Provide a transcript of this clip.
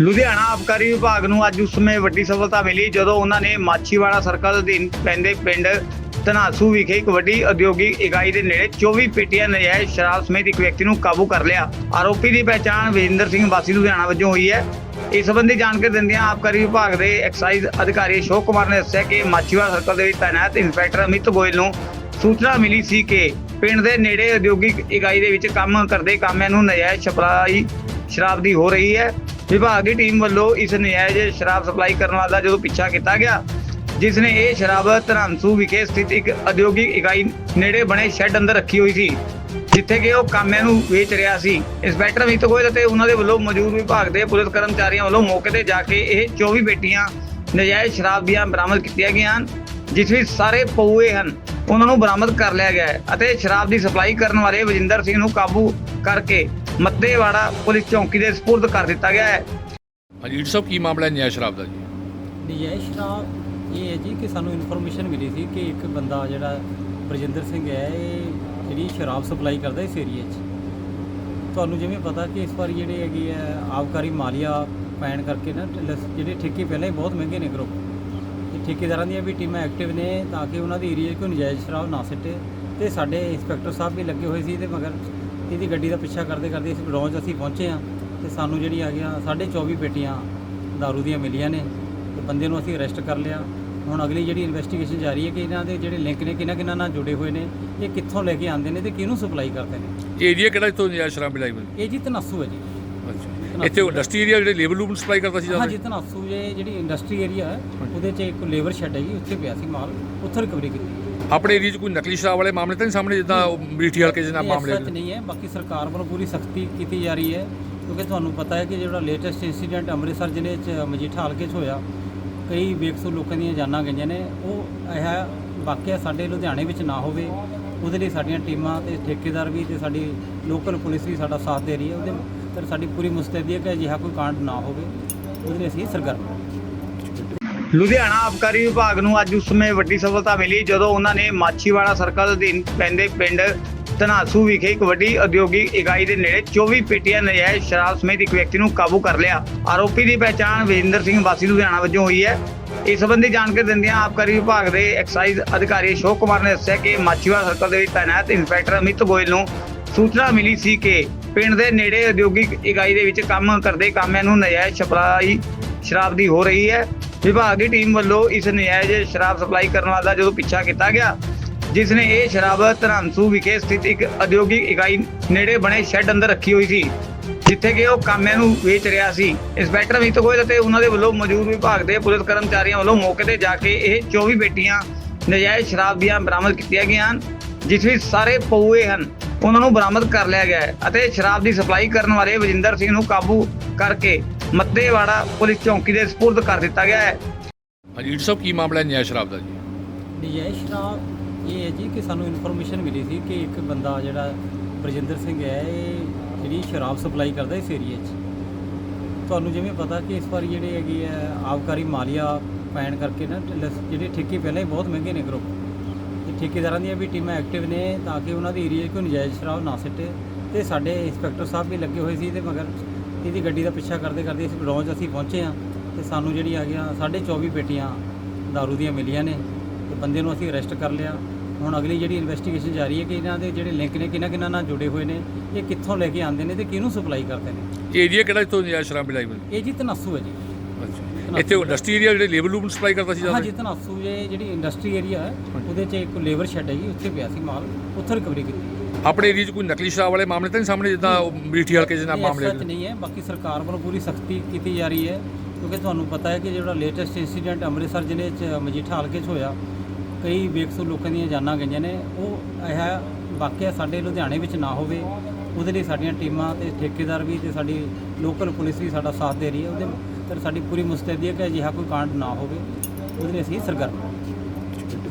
ਲੁਧਿਆਣਾ ਆਬਕਾਰੀ ਵਿਭਾਗ ਨੂੰ ਅੱਜ ਉਸ ਸਮੇਂ ਵੱਡੀ ਸਫਲਤਾ ਮਿਲੀ ਜਦੋਂ ਉਹਨਾਂ ਨੇ ਮਾਛੀਵਾੜਾ ਸਰਕਲ ਅਧੀਨ ਪੈਂਦੇ ਪਿੰਡ ਧਨਾਸੂ ਵਿਖੇ ਇੱਕ ਵੱਡੀ ਉਦਯੋਗਿਕ ਇਕਾਈ ਦੇ ਨੇੜੇ 24 ਪੇਟੀਆਂ ਨਜਾਇਜ਼ ਸ਼ਰਾਬ ਸਮੇਤ ਇੱਕ ਵਿਅਕਤੀ ਨੂੰ ਕਾਬੂ ਕਰ ਲਿਆ। ਆਰੋਪੀ ਦੀ ਪਛਾਣ ਵਿਜੇਂਦਰ ਸਿੰਘ ਵਾਸੀ ਲੁਧਿਆਣਾ ਵਜੋਂ ਹੋਈ ਹੈ। ਇਸ ਸੰਬੰਧੀ ਜਾਣਕਾਰੀ ਦਿੰਦਿਆਂ ਆਬਕਾਰੀ ਵਿਭਾਗ ਦੇ ਐਕਸਾਈਜ਼ ਅਧਿਕਾਰੀ ਅਸ਼ੋਕ ਕੁਮਾਰ ਨੇ ਦੱਸਿਆ ਕਿ ਮਾਛੀਵਾੜਾ ਸਰਕਲ ਦੇ ਵਿੱਚ ਤਾਇਨਾਤ ਇੰਸਪੈਕਟਰ ਅਮਿਤ ਗੋਇਲ ਨੂੰ ਸੂਚਨਾ ਮਿਲੀ ਸੀ ਕਿ ਪਿੰਡ ਦੇ ਨੇੜੇ ਉਦਯੋਗਿਕ ਇਕਾਈ ਦੇ ਵਿੱਚ ਕੰਮ ਕਰਦੇ ਕਾਮਿਆਂ ਨੂੰ ਨਜਾਇਜ਼ ਛਪਰਾਈ ਸ਼ਰਾਬ ਦੀ ਹੋ ਰਹੀ ਹੈ। ਵਿਭਾਗ ਦੀ ਟੀਮ ਵੱਲੋਂ ਇਸ ਨਜਾਇਜ਼ ਸ਼ਰਾਬ ਸਪਲਾਈ ਕਰਨ ਵਾਲਾ ਜਦੋਂ ਪਿੱਛਾ ਕੀਤਾ ਗਿਆ, ਜਿਸ ਨੇ ਇਹ ਸ਼ਰਾਬ ਧਰਮਸੂ ਵਿਖੇ ਸਥਿਤ ਇੱਕ ਉਦਯੋਗਿਕ ਇਕਾਈ ਨੇੜੇ ਬਣੇ ਸ਼ੈੱਡ ਅੰਦਰ ਰੱਖੀ ਹੋਈ ਸੀ, ਜਿੱਥੇ ਕਿ ਉਹ ਕਾਮਿਆਂ ਨੂੰ ਵੇਚ ਰਿਹਾ ਸੀ। ਇੰਸਪੈਕਟਰ ਅਮਿਤ ਗੋਇਲ ਅਤੇ ਉਹਨਾਂ ਦੇ ਵੱਲੋਂ ਮੌਜੂਦ ਵਿਭਾਗ ਦੇ ਪੁਲਿਸ ਕਰਮਚਾਰੀਆਂ ਵੱਲੋਂ ਮੌਕੇ ਤੇ ਜਾ ਕੇ ਇਹ 24 ਪੇਟੀਆਂ ਨਜਾਇਜ਼ ਸ਼ਰਾਬ ਦੀਆਂ ਬਰਾਮਦ ਕੀਤੀਆਂ ਗਈਆਂ ਹਨ, ਜਿਸ ਵਿੱਚ ਸਾਰੇ ਪਊਏ ਹਨ। ਉਹਨਾਂ ਨੂੰ ਬਰਾਮਦ ਕਰ ਲਿਆ ਗਿਆ ਹੈ ਅਤੇ ਸ਼ਰਾਬ ਦੀ ਸਪਲਾਈ ਕਰਨ ਵਾਲੇ ਵਜਿੰਦਰ ਸਿੰਘ ਨੂੰ ਕਾਬੂ ਕਰਕੇ ਮੱਤੇਵਾੜਾ ਪੁਲਿਸ ਚੌਂਕੀ ਦੇ ਸਪੁਰਦ ਕਰ ਦਿੱਤਾ ਗਿਆ ਹੈ। ਹਾਂਜੀ ਈਟ ਸਾਹਿਬ ਕੀ ਮਾਮਲਾ ਹੈ ਨਿਆਂ ਸ਼ਰਾਬ ਦਾ ਜੀ? ਨਜਾਇਜ਼ ਸ਼ਰਾਬ ਇਹ ਹੈ ਜੀ ਕਿ ਸਾਨੂੰ ਇਨਫੋਰਮੇਸ਼ਨ ਮਿਲੀ ਸੀ ਕਿ ਇੱਕ ਬੰਦਾ ਜਿਹੜਾ ਬਰਜਿੰਦਰ ਸਿੰਘ ਹੈ ਇਹ ਜਿਹੜੀ ਸ਼ਰਾਬ ਸਪਲਾਈ ਕਰਦਾ ਇਸ ਏਰੀਏ 'ਚ। ਤੁਹਾਨੂੰ ਜਿਵੇਂ ਪਤਾ ਕਿ ਇਸ ਵਾਰ ਜਿਹੜੇ ਹੈਗੇ ਆ ਆਬਕਾਰੀ ਮਾਲੀਆ ਪੈਣ ਕਰਕੇ ਨਾ ਲਸ- ਜਿਹੜੇ ਠੇਕੇ ਪਹਿਲਾਂ ਹੀ ਬਹੁਤ ਮਹਿੰਗੇ ਨੇ ਗਰੁੱਪ ਤੇ ਠੇਕੇਦਾਰਾਂ ਦੀਆਂ ਵੀ ਟੀਮਾਂ ਐਕਟਿਵ ਨੇ ਤਾਂ ਕਿ ਉਹਨਾਂ ਦੀ ਏਰੀਏ 'ਚ ਕੋਈ ਨਜਾਇਜ਼ ਸ਼ਰਾਬ ਨਾ ਸਿੱਟੇ। ਤੇ ਸਾਡੇ ਇੰਸਪੈਕਟਰ ਸਾਹਿਬ ਵੀ ਲੱਗੇ ਹੋਏ ਸੀ ਤੇ ਮਗਰ ਇਹਦੀ ਗੱਡੀ ਦਾ ਪਿੱਛਾ ਕਰਦੇ ਕਰਦੇ ਇਸ 'ਚ ਅਸੀਂ ਪਹੁੰਚੇ ਹਾਂ ਤੇ ਸਾਨੂੰ ਜਿਹੜੀ ਆ ਗਿਆ 24 ਪੇਟੀਆਂ दारू ਦੀਆਂ ਮਿਲੀਆਂ ਨੇ ਤੇ ਬੰਦੇ ਨੂੰ ਅਸੀਂ ਅਰੈਸਟ ਕਰ ਲਿਆ। ਹੁਣ ਅਗਲੀ ਜਿਹੜੀ ਇਨਵੈਸਟੀਗੇਸ਼ਨ ਜਾਰੀ ਹੈ ਕਿ ਇਹਨਾਂ ਦੇ ਜਿਹੜੇ ਲਿੰਕ ਨੇ ਕਿਹਨਾਂ ਕਿਹਨਾਂ ਨਾਲ ਜੁੜੇ ਹੋਏ ਨੇ ਇਹ ਕਿੱਥੋਂ ਲੈ ਕੇ ਆਉਂਦੇ ਨੇ ਤੇ ਕਿਹਨੂੰ ਸਪਲਾਈ ਕਰਦੇ ਨੇ? ਏਰੀਆ ਕਿਹੜਾ ਇੱਥੋਂ ਨਿਆਂ ਸ਼ਰਾਬ ਮਿਲਾਈ ਬਣੀ ਇਹ ਜੀ ਤਨਾਸੂ ਹੈ ਜੀ। ਅੱਛਾ। ਇੱਥੇ ਇੰਡਸਟਰੀ ਏਰੀਆ ਜਿਹੜੇ ਲੇਬਰ ਲੂਬਨ ਸਪਲਾਈ ਕਰਦਾ ਸੀ ਹਾਂ ਜੀ ਤਨਾਸੂ ਜੇ ਜਿਹੜੀ ਇੰਡਸਟਰੀ ਏਰੀਆ ਹੈ ਉਹਦੇ 'ਚ ਇੱਕ ਲੇਬਰ ਸ਼ੈੱਡ ਹੈ ਜੀ ਉੱਥੇ ਪਿਆ ਸੀ ਮਾਲ ਉੱਥੋਂ ਰਿਕਵਰੀ ਕੀਤੀ। ਆਪਣੇ ਏਰੀਆ 'ਚ ਕੋਈ ਨਕਲੀ ਸ਼ਰਾਬ ਵਾਲੇ ਮਾਮਲੇ ਤਾਂ ਨਹੀਂ ਸਾਹਮਣੇ ਜਿੱਦਾਂ ਮੀਠੀ ਹਲਕੇ ਇਹ ਮਾਮਲੇ ਸੱਚ ਨਹੀਂ ਹੈ। ਬਾਕੀ ਸਰਕਾਰ ਵੱਲੋਂ ਪੂਰੀ ਸਖਤੀ ਕੀਤੀ ਜਾ ਰਹੀ ਹੈ ਕਿਉਂਕਿ ਤੁਹਾਨੂੰ ਪਤਾ ਹੈ ਕਿ ਜਿਹੜਾ ਲੇਟੈਸਟ ਇਨਸੀਡੈਂਟ ਅੰਮ੍ਰਿਤਸਰ ਜ਼ਿਲ੍ਹੇ 'ਚ ਮਜੀਠਾ ਹਲਕੇ 'ਚ ਹੋਇਆ ਕਈ ਬੇਕਸੂਰ ਲੋਕਾਂ ਦੀਆਂ ਜਾਨਾਂ ਗਈਆਂ ਨੇ। ਉਹ ਇਹ ਵਾਕਿਆ ਸਾਡੇ ਲੁਧਿਆਣੇ ਵਿੱਚ ਨਾ ਹੋਵੇ ਉਹਦੇ ਲਈ ਸਾਡੀਆਂ ਟੀਮਾਂ ਤੇ ਠੇਕੇਦਾਰ ਵੀ ਤੇ ਸਾਡੀ ਲੋਕਲ ਪੁਲਿਸ ਵੀ ਸਾਡਾ ਸਾਥ ਦੇ ਰਹੀ ਹੈ। ਉਹਦੇ ਤੇ ਸਾਡੀ ਪੂਰੀ ਮੁਸਤੈਦੀ ਹੈ ਕਿ ਅਜਿਹਾ ਕੋਈ ਕਾਂਡ ਨਾ ਹੋਵੇ। ਉਹਦੇ ਲਈ ਅਸੀਂ ਸਰਗਰਮ ਲੁਧਿਆਣਾ ਆਬਕਾਰੀ ਵਿਭਾਗ ਨੂੰ ਅੱਜ ਉਸ ਸਮੇਂ ਵੱਡੀ ਸਫਲਤਾ ਮਿਲੀ ਜਦੋਂ ਉਹਨਾਂ ਨੇ ਮਾਛੀਵਾੜਾ ਸਰਕਲ ਅਧੀਨ ਪੈਂਦੇ ਪਿੰਡ ਧਨਾਸੂ ਵਿਖੇ ਇੱਕ ਵੱਡੀ ਉਦਯੋਗਿਕ ਇਕਾਈ ਦੇ ਨੇੜੇ 24 ਪੇਟੀਆਂ ਨਜਾਇਜ਼ ਸ਼ਰਾਬ ਸਮੇਤ ਇੱਕ ਵਿਅਕਤੀ ਨੂੰ ਕਾਬੂ ਕਰ ਲਿਆ। ਆਰੋਪੀ ਦੀ ਪਛਾਣ ਵਿਜੇਂਦਰ ਸਿੰਘ ਵਾਸੀ ਲੁਧਿਆਣਾ ਵਜੋਂ ਹੋਈ ਹੈ। ਇਸ ਸੰਬੰਧੀ ਜਾਣਕਾਰੀ ਦਿੰਦਿਆਂ ਆਬਕਾਰੀ ਵਿਭਾਗ ਦੇ ਐਕਸਾਈਜ਼ ਅਧਿਕਾਰੀ ਅਸ਼ੋਕ ਕੁਮਾਰ ਨੇ ਦੱਸਿਆ ਕਿ ਮਾਛੀਵਾੜਾ ਸਰਕਲ ਦੇ ਵਿੱਚ ਤਾਇਨਾਤ ਇੰਸਪੈਕਟਰ ਅਮਿਤ ਗੋਇਲ ਨੂੰ ਸੂਚਨਾ ਮਿਲੀ ਸੀ ਕਿ ਪਿੰਡ ਦੇ ਨੇੜੇ ਉਦਯੋਗਿਕ ਇਕਾਈ ਦੇ ਵਿੱਚ ਕੰਮ ਕਰਦੇ ਕਾਮਿਆਂ ਨੂੰ ਨਜਾਇਜ਼ ਸਪਲਾਈ ਸ਼ਰਾਬ ਦੀ ਹੋ ਰਹੀ ਹੈ। ਵਿਭਾਗ ਦੀ ਟੀਮ ਵੱਲੋਂ ਇਸ ਨਜਾਇਜ਼ ਸ਼ਰਾਬ ਸਪਲਾਈ ਕਰਨ ਵਾਲਾ ਜਦੋਂ ਪਿੱਛਾ ਕੀਤਾ ਗਿਆ, ਜਿਸ ਨੇ ਇਹ ਸ਼ਰਾਬ ਧਰਮਸੂ ਵਿਖੇ ਸਥਿਤ ਇੱਕ ਉਦਯੋਗਿਕ ਇਕਾਈ ਨੇੜੇ ਬਣੇ ਸ਼ੈੱਡ ਅੰਦਰ ਰੱਖੀ ਹੋਈ ਸੀ, ਜਿੱਥੇ ਕਿ ਉਹ ਕਾਮਿਆਂ ਨੂੰ ਵੇਚ ਰਿਹਾ ਸੀ। ਇੰਸਪੈਕਟਰ ਅਮਿਤ ਗੋਇਲ ਅਤੇ ਉਹਨਾਂ ਦੇ ਵੱਲੋਂ ਮੌਜੂਦ ਵਿਭਾਗ ਦੇ ਪੁਲਿਸ ਕਰਮਚਾਰੀਆਂ ਵੱਲੋਂ ਮੌਕੇ ਤੇ ਜਾ ਕੇ ਇਹ 24 ਪੇਟੀਆਂ ਨਜਾਇਜ਼ ਸ਼ਰਾਬ ਦੀਆਂ ਬਰਾਮਦ ਕੀਤੀਆਂ ਗਈਆਂ ਹਨ, ਜਿਸ ਵਿੱਚ ਸਾਰੇ ਪਊਏ ਹਨ। ਉਹਨਾਂ ਨੂੰ ਬਰਾਮਦ ਕਰ ਲਿਆ ਗਿਆ ਹੈ ਅਤੇ ਸ਼ਰਾਬ ਦੀ ਸਪਲਾਈ ਕਰਨ ਵਾਲੇ ਵਜਿੰਦਰ ਸਿੰਘ ਨੂੰ ਕਾਬੂ ਕਰਕੇ ਮੱਤੇਵਾੜਾ ਪੁਲਿਸ ਚੌਂਕੀ ਦੇ ਸਪੁਰਦ ਕਰ ਦਿੱਤਾ ਗਿਆ ਹੈ। ਹਾਂਜੀ ਈਟ ਸਾਹਿਬ ਕੀ ਮਾਮਲਾ ਹੈ ਨਿਆਂ ਸ਼ਰਾਬ ਦਾ ਜੀ? ਨਜਾਇਜ਼ ਸ਼ਰਾਬ ਇਹ ਹੈ ਜੀ ਕਿ ਸਾਨੂੰ ਇਨਫੋਰਮੇਸ਼ਨ ਮਿਲੀ ਸੀ ਕਿ ਇੱਕ ਬੰਦਾ ਜਿਹੜਾ ਬਰਜਿੰਦਰ ਸਿੰਘ ਹੈ ਇਹ ਜਿਹੜੀ ਸ਼ਰਾਬ ਸਪਲਾਈ ਕਰਦਾ ਇਸ ਏਰੀਏ 'ਚ। ਤੁਹਾਨੂੰ ਜਿਵੇਂ ਪਤਾ ਕਿ ਇਸ ਵਾਰ ਜਿਹੜੇ ਹੈਗੇ ਆ ਆਬਕਾਰੀ ਮਾਲੀਆ ਪੈਣ ਕਰਕੇ ਨਾ ਲਸ- ਜਿਹੜੇ ਠੇਕੇ ਪਹਿਲਾਂ ਹੀ ਬਹੁਤ ਮਹਿੰਗੇ ਨੇ ਗਰੁੱਪ ਤੇ ਠੇਕੇਦਾਰਾਂ ਦੀਆਂ ਵੀ ਟੀਮਾਂ ਐਕਟਿਵ ਨੇ ਤਾਂ ਕਿ ਉਹਨਾਂ ਦੀ ਏਰੀਏ 'ਚ ਕੋਈ ਨਜਾਇਜ਼ ਸ਼ਰਾਬ ਨਾ ਸਿੱਟੇ। ਤੇ ਸਾਡੇ ਇੰਸਪੈਕਟਰ ਸਾਹਿਬ ਵੀ ਲੱਗੇ ਹੋਏ ਸੀ ਤੇ ਮਗਰ ਇਹਦੀ ਗੱਡੀ ਦਾ ਪਿੱਛਾ ਕਰਦੇ ਕਰਦੇ ਇਸ ਗਰਾਊਂਡ 'ਚ ਅਸੀਂ ਪਹੁੰਚੇ ਹਾਂ ਤੇ ਸਾਨੂੰ ਜਿਹੜੀ ਆ ਗਿਆ 24 ਪੇਟੀਆਂ दारू ਦੀਆਂ ਮਿਲੀਆਂ ਨੇ ਤੇ ਬੰਦੇ ਨੂੰ ਅਸੀਂ ਅਰੈਸਟ ਕਰ ਲਿਆ। ਹੁਣ ਅਗਲੀ ਜਿਹੜੀ ਇਨਵੈਸਟੀਗੇਸ਼ਨ ਜਾਰੀ ਹੈ ਕਿ ਇਹਨਾਂ ਦੇ ਜਿਹੜੇ ਲਿੰਕ ਨੇ ਕਿਹਨਾਂ ਕਿਹਨਾਂ ਨਾਲ ਜੁੜੇ ਹੋਏ ਨੇ ਇਹ ਕਿੱਥੋਂ ਲੈ ਕੇ ਆਉਂਦੇ ਨੇ ਤੇ ਕਿਹਨੂੰ ਸਪਲਾਈ ਕਰਦੇ ਨੇ? ਏਰੀਆ ਕਿਹੜਾ ਇੱਥੋਂ ਨਿਆਂ ਸ਼ਰਾਬ ਮਿਲਾਈ ਇਹ ਜੀ ਤਨਾਸੂ ਹੈ ਜੀ। ਅੱਛਾ। ਇੱਥੇ ਇੰਡਸਟਰੀ ਏਰੀਆ ਜਿਹੜੇ ਲੇਬਰ ਲੂਬਨ ਸਪਲਾਈ ਕਰਦਾ ਸੀ ਹਾਂ ਜ਼ਿਆਦਾ? ਜੀ ਤਨਾਸੂ ਜੇ ਜਿਹੜੀ ਇੰਡਸਟਰੀ ਏਰੀਆ ਹੈ ਉਹਦੇ 'ਚ ਇੱਕ ਲੇਬਰ ਸ਼ੈੱਡ ਹੈ ਜੀ ਉੱਥੇ ਪਿਆ ਸੀ ਮਾਲ ਉੱਥੋਂ ਰਿਕਵਰੀ ਕੀਤੀ। ਆਪਣੇ ਏਰੀਆ 'ਚ ਕੋਈ ਨਕਲੀ ਸ਼ਰਾਬ ਵਾਲੇ ਮਾਮਲੇ ਤਾਂ ਨਹੀਂ ਸਾਹਮਣੇ ਜਿੱਦਾਂ ਮੀਠੀ ਹਲਕੇ ਇਹ ਮਾਮਲੇ ਸੱਚ ਨਹੀਂ ਹੈ। ਬਾਕੀ ਸਰਕਾਰ ਵੱਲੋਂ ਪੂਰੀ ਸਖਤੀ ਕੀਤੀ ਜਾ ਰਹੀ ਹੈ ਕਿਉਂਕਿ ਤੁਹਾਨੂੰ ਪਤਾ ਹੈ ਕਿ ਜਿਹੜਾ ਲੇਟੈਸਟ ਇਨਸੀਡੈਂਟ ਅੰਮ੍ਰਿਤਸਰ ਜ਼ਿਲ੍ਹੇ 'ਚ ਮਜੀਠਾ ਹਲਕੇ 'ਚ ਹੋਇਆ ਕਈ ਬੇਕਸੂਰ ਲੋਕਾਂ ਦੀਆਂ ਜਾਨਾਂ ਗਈਆਂ ਨੇ। ਉਹ ਇਹ ਵਾਕਿਆ ਸਾਡੇ ਲੁਧਿਆਣੇ ਵਿੱਚ ਨਾ ਹੋਵੇ ਉਹਦੇ ਲਈ ਸਾਡੀਆਂ ਟੀਮਾਂ ਤੇ ਠੇਕੇਦਾਰ ਵੀ ਤੇ ਸਾਡੀ ਲੋਕਲ ਪੁਲਿਸ ਵੀ ਸਾਡਾ ਸਾਥ ਦੇ ਰਹੀ ਹੈ। ਉਹਦੇ ਤੇ ਸਾਡੀ ਪੂਰੀ ਮੁਸਤੈਦੀ ਹੈ ਕਿ ਅਜਿਹਾ ਕੋਈ ਕਾਂਡ ਨਾ ਹੋਵੇ। ਉਹਦੇ ਲਈ ਅਸੀਂ ਸਰਗਰਮ